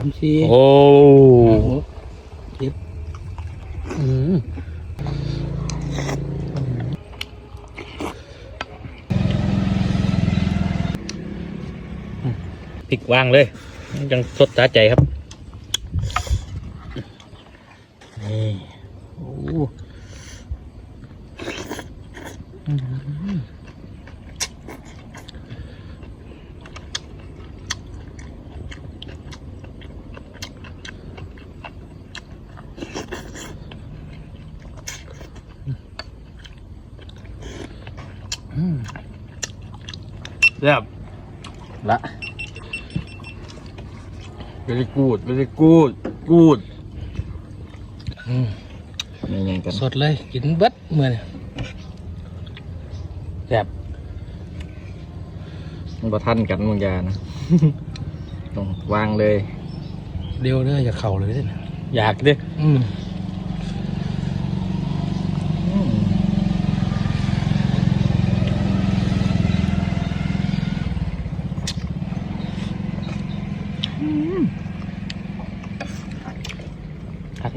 สามสี่โอ้หกอืมพริกวางเลยยังสดสาใจครับนี่โอ้ แซ่บละ very good very good good อืมนี่ยังกันสดเลยกินเบิดเหมือนแซ่บมันประทันกันบางอยางนะ ต้องวางเลย เดียวเด้ออย่าเข่าเลยเด้ออยากดิอืม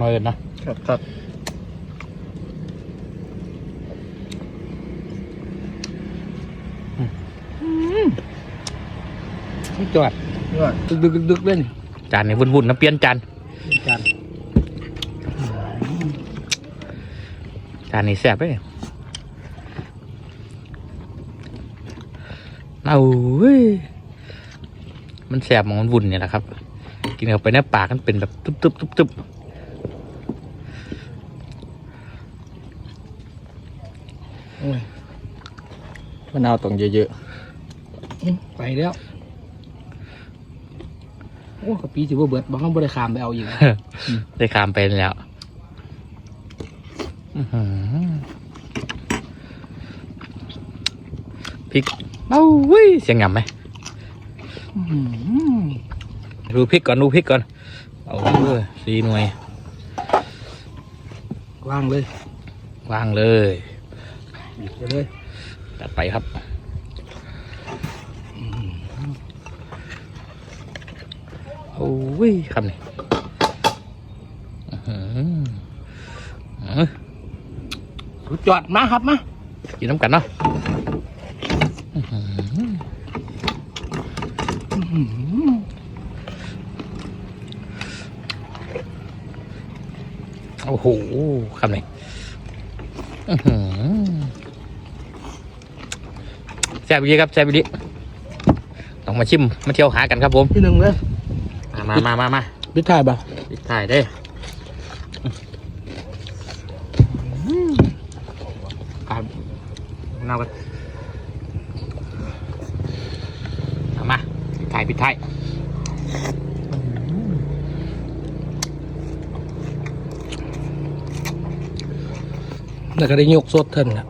หักหน่อยเอิ้นเนาะครับครับจอดยอดดึกดึกดึกดึกเล่นจานนี่วุ่นๆนะเปลี่ยนจานจานจานนี้แซ่บเลยเอาเว้ยมันแซ่บมองมันวุ่นเนี่ยแหละครับ กินเข้าไปในปากมันเป็นแบบตุ๊บตุ๊บตุ๊บตุ๊บ โอ้ย มะนาวต้องเยอะอืมไปแล้ว โอ้กะปีสิบ่เบิดบางครั้งบ่ได้ขามไปเอาอีกๆได้คามไปแล้วอื้อหือพริกเอาเว้ยเสียงหยำไหมอื้อหือดูพริกก่อนดูพริกก่อน เอาเว้ยสี่หน่วย ว่างเลยวางเลย บีบไปเลยจัดไปครับโอ้ยคำนี้อื้อหืออื้อสุดยอดมาครับมากินน้ำกันเนาะโอ้โหคำนี้ แซ่บดีครับแซ่บดีต้องมาชิมมาเที่ยวหากันครับผมที่หนึ่งเลยมามามามาพิดท้ายบ่ะปิดถ่ายได้ครับน่ากันเอามาปิดถ่ายปิดถ่ายแล้วก็ได้ยกสดเท่านน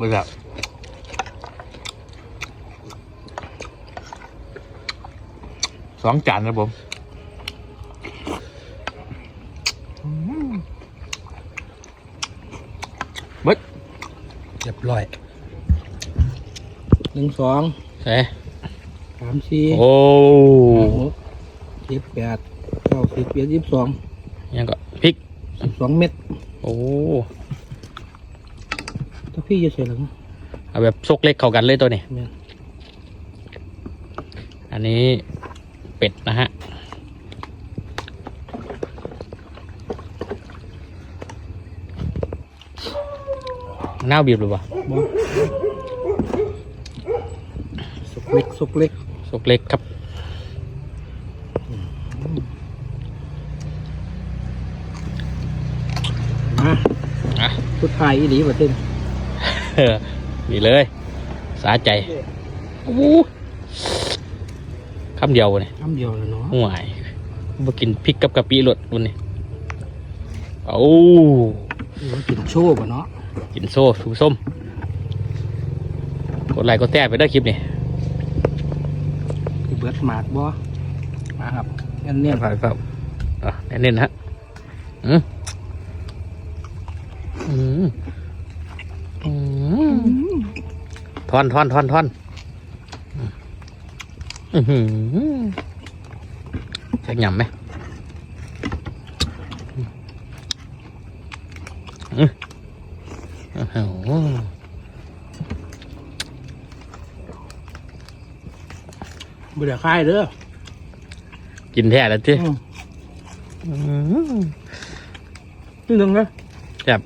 ล่ะเบื่อสองจานครับผมเบิดเรียบร้อยหนึ่งสองเอ้สามสี่โอ้ห้าหกเจ็ดแปดเก้าสิบเอ็ดยี่สิบสองยังก็พริกสิบสองเม็ด โอ้ถ้า พี่จะใส่หรือเอาแบบซกเล็กเข้ากันเลยตัวนี้เนี่ยอันนี้เป็ดนะฮะหน้าวบีบหรือเปล่าบ่สุกเล็กสุกเล็กซกเล็กครับมาอะสุดท้ายอีหลีประเทศเออ นี่เลย สาใจโอ้โหคำเดียวเนี่ยคำเดียวเลยเนาะห่วยมากินพริกกับกะปิหลดรุ่นนี้โอ้เรากินโชว์ป่ะเนาะกินโซ่ถูส้ม กดไลค์กดแต้ไปได้อคลิปนี่ที่เบิดหมากบ่มาครับอันเนี้ยครับครับอะเน้นๆนะฮะอืมอืมอืม ทอนทอนทอนทอนอื้อหือชักยำไหมอื้อโอ้โหบ่ได้คายเด้อกินแท้แล้วจีอืมนี่หนึ่งนะแบบ